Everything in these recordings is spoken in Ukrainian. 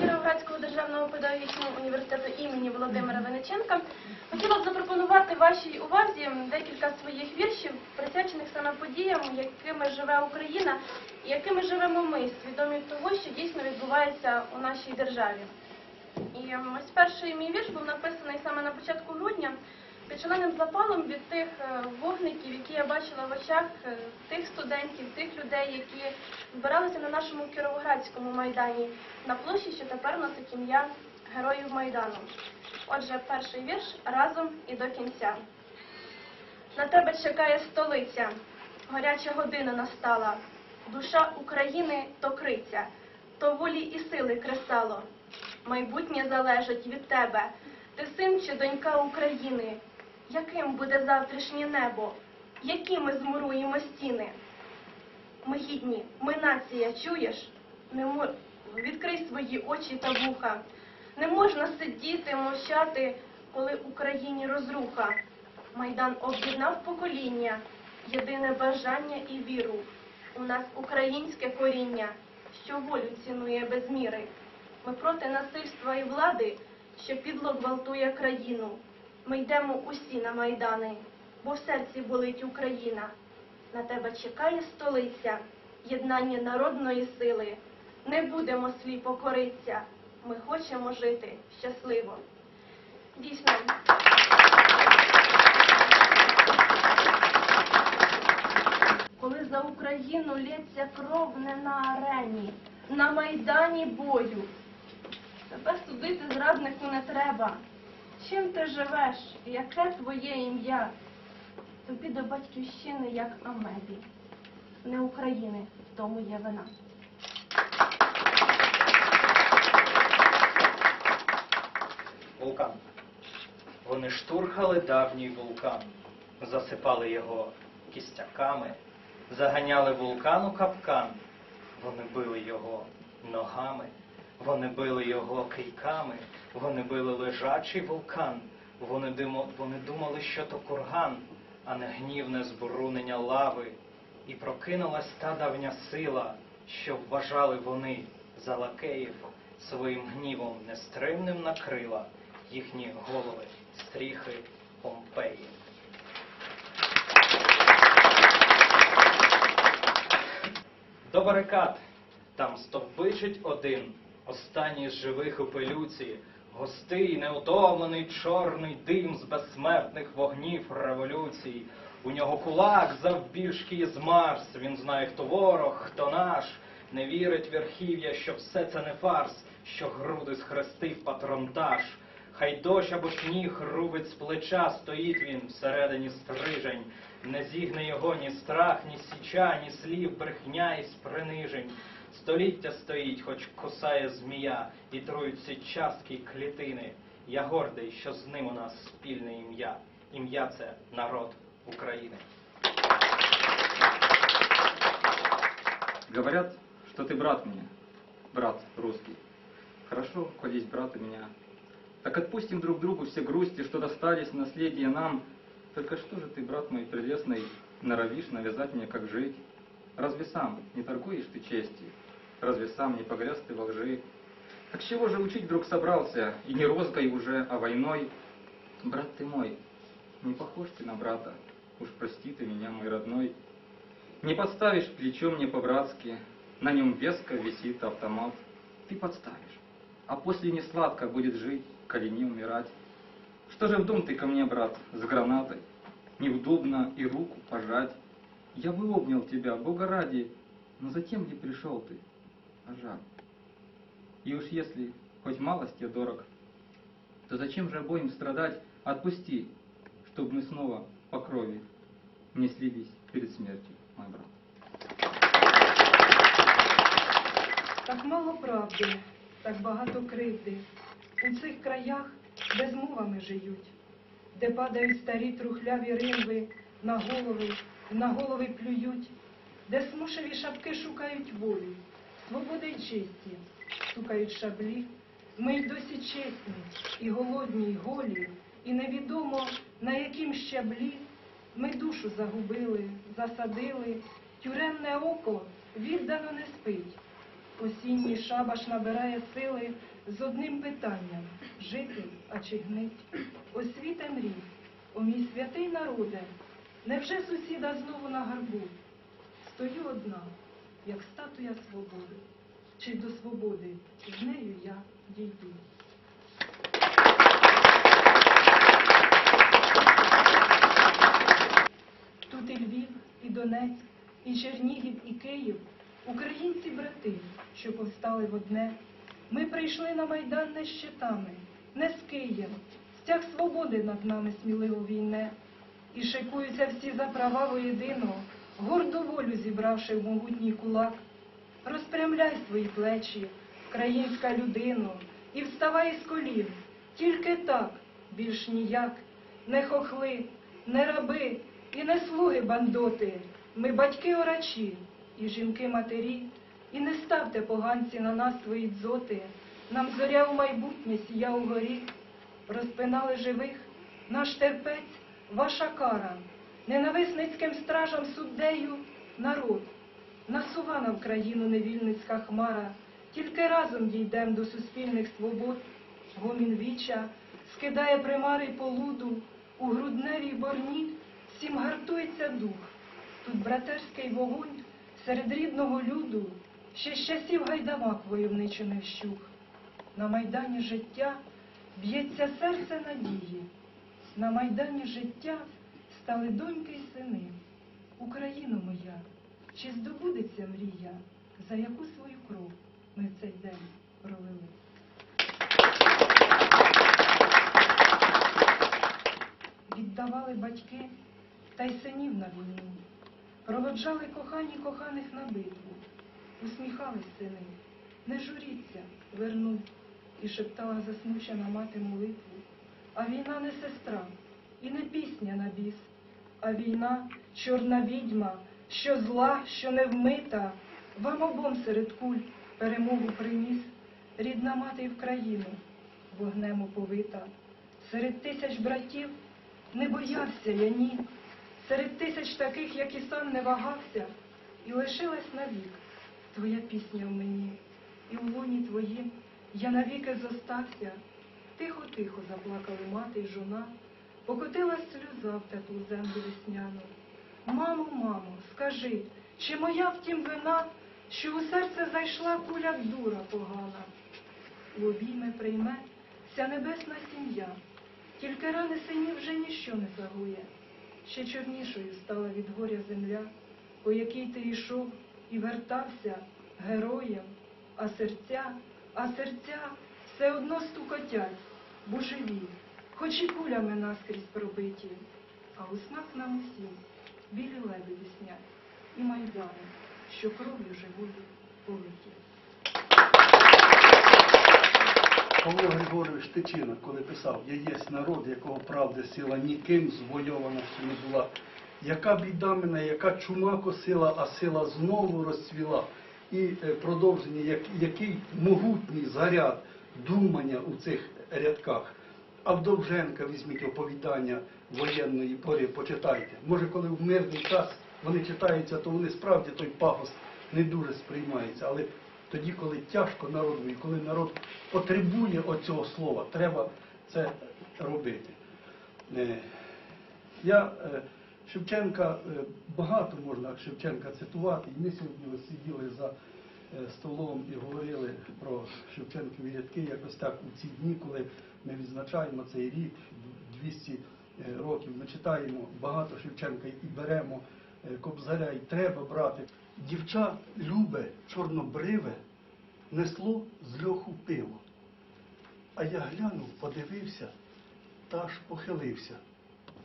Кіровоградського державного педагогічного університету імені Володимира Вениченка. Хотіла запропонувати вашій увазі декілька своїх віршів, присвячених саме подіям, якими живе Україна і якими живемо ми, свідомі того, що дійсно відбувається у нашій державі. І ем, ось перший мій вірш був написаний саме на початку грудня під запалом від тих е, вогників, які я бачила в очах е, тих студентів, тих людей, які збиралися на нашому Кіровоградському майдані на площі, що тепер носить ім'я Героїв Майдану. Отже, перший вірш разом і до кінця. На тебе чекає столиця, горяча година настала. Душа України то криця, то волі і сили кресало. Майбутнє залежить від тебе. Ти син чи донька України. Яким буде завтрашнє небо? Які ми змуруємо стіни? Ми гідні, ми нація, чуєш? Відкрий свої очі та вуха. Не можна сидіти, мовчати, коли Україні розруха. Майдан об'єднав покоління, єдине бажання і віру. У нас українське коріння, що волю цінує без міри. Ми проти насильства і влади, що підло гвалтує країну. Ми йдемо усі на майдани, бо в серці болить Україна. На тебе чекає столиця, єднання народної сили. Не будемо сліпо кориться. Ми хочемо жити щасливо. Дійсно, коли за Україну лється кров не на арені, на майдані бою. Тебе судити зраднику не треба. Чим ти живеш, яке твоє ім'я? Тобі до батьківщини, як Амебі. Не України, в тому є вина. Вулкан. Вони штурхали давній вулкан, засипали його кістяками, заганяли вулкан у капкан. Вони били його ногами, вони били його кийками, вони били лежачий вулкан. Вони, димо, вони думали, що то курган, а не гнівне збрунення лави. І прокинулась та давня сила, що вважали вони за лакеїв своїм гнівом нестримним накрила їхні голови стріхи Помпеї. До барикад там стовбичить один, останній з живих у пилюці, густий, неутомлений чорний дим з безсмертних вогнів революцій. У нього кулак завбільшки із Марс. Він знає, хто ворог, хто наш. Не вірить верхів'я, що все це не фарс, що груди схрестив патронтаж. Хай дощ або сніг рубить з плеча, стоїть він всередині стрижень. Не зігне його ні страх, ні січа, ні слів, брехня і спринижень. Століття стоїть, хоч кусає змія, і трують ці частки клітини. Я гордий, що з ним у нас спільне ім'я. Ім'я це народ України. Говорят, что ты брат мне, брат русский. Хорошо, коль есть брат у меня. Так отпустим друг другу все грусти, что достались наследие нам. Только что же ты, брат мой прелестный, норовишь навязать мне, как жить? Разве сам не торгуешь ты честью? Разве сам не погряз ты во лжи? Так чего же учить вдруг собрался, и не розгой уже, а войной? Брат ты мой, не похож ты на брата, уж прости ты меня, мой родной. Не подставишь плечо мне по-братски, на нем веско висит автомат. Ты подставишь, а после не сладко будет жить, коли не умирать. Что же в дом ты ко мне, брат, с гранатой? Неудобно и руку пожать. Я бы обнял тебя, Бога ради, но затем не пришел ты, а жаль. И уж если хоть малость я дорог, то зачем же обоим страдать? Отпусти, чтобы мы снова по крови не слились перед смертью, мой брат. Так мало правди, так багато кривди. У цих краях, де змовами жиють, де падають старі трухляві риви на голови, на голови плюють, де смушеві шапки шукають волі, свободи й честі, стукають шаблі. Ми й досі чесні, і голодні, й голі, і невідомо на яким щаблі ми душу загубили, засадили, тюремне око віддано не спить. Осінній шабаш набирає сили з одним питанням жити, а чи гнить. Освіте мрій, о мій святий народе, невже сусіда знову на гарбу? Стою одна, як статуя свободи, чи до свободи з нею я дійду. Тут і Львів, і Донець, і Чернігів, і Київ, українці брати, що повстали в одне. Ми прийшли на майдан не з щитами, не з Києм, стяг свободи над нами сміливо війне. І шикуються всі за права воєдино, горду волю зібравши в могутній кулак. Розпрямляй свої плечі, українська людино, і вставай із колін. Тільки так, більш ніяк, не хохли, не раби і не слуги бандоти. Ми батьки орачі і жінки матері, і не ставте поганці на нас свої дзоти. Нам зоря у майбутнє сія угорі. Розпинали живих, наш терпець, ваша кара, ненависницьким стражам суддею народ. Насувана в країну невільницька хмара, тільки разом дійдем до суспільних свобод. Гомін віча скидає примари полуду, у грудневій борні всім гартується дух. Тут братерський вогонь серед рідного люду, ще з часів гайдамак войовничо не вщух. На майдані життя б'ється серце надії, на майдані життя стали доньки й сини. Україно моя, чи здобудеться мрія, за яку свою кров ми в цей день пролили? Віддавали батьки та й синів на війну, проводжали кохані коханих на битву, усміхались сини, не журіться, верну, і шептала засмучена мати молитву. А війна не сестра і не пісня на біс, а війна чорна відьма, що зла, що не вмита, вам обом серед куль перемогу приніс, рідна мати й в країну вогнем оповита. Серед тисяч братів не боявся я ні, серед тисяч таких, як і сам не вагався, і лишилась навік твоя пісня в мені, і в луні твоїм я навіки зостався. Тихо-тихо заплакали мати й жона, покотилась сльоза в теплу землю весняну. Мамо, мамо, скажи, чи моя втім вина, що у серце зайшла куля дура погана? У обійми прийме вся небесна сім'я, тільки рани синів вже ніщо не загує. Ще чорнішою стала від горя земля, по якій ти йшов і вертався героєм, а серця, а серця все одно стукотять, бо живі, хоч і кулями наскрізь пробиті, а у снах нам усім білі лебеді снять і майдани, що кров'ю живою политі. Павло Григорович Тичина, коли писав «Я єсть народ, якого правди сила ніким звойована ще не була. Яка біда мене, яка чума косила, а сила знову розцвіла. І е, продовження, як, який могутній заряд думання у цих рядках. А в Довженка візьміть оповідання воєнної пори, почитайте. Може, коли в мирний час вони читаються, то вони справді той пафос не дуже сприймається. Але тоді, коли тяжко народу, і коли народ потребує оцього слова, треба це робити. Е, Я е, Шевченка, е, багато можна Шевченка цитувати, і ми сьогодні сиділи за столом і говорили про Шевченкові рядки якось так у ці дні, коли ми відзначаємо цей рік, 200 е, років, ми читаємо багато Шевченка і беремо Кобзаря, і треба брати. Дівча любе, чорнобриве, несло з льоху пиво. А я глянув, подивився, та аж похилився.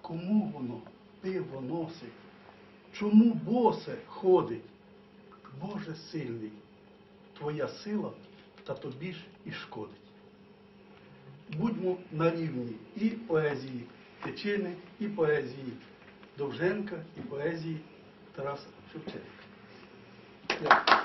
Кому воно пиво носить? Чому босе ходить? Боже сильний, твоя сила та тобі ж і шкодить. Будьмо на рівні і поезії Тичини, і поезії Довженка і поезії Тараса Шевченка. Gracias.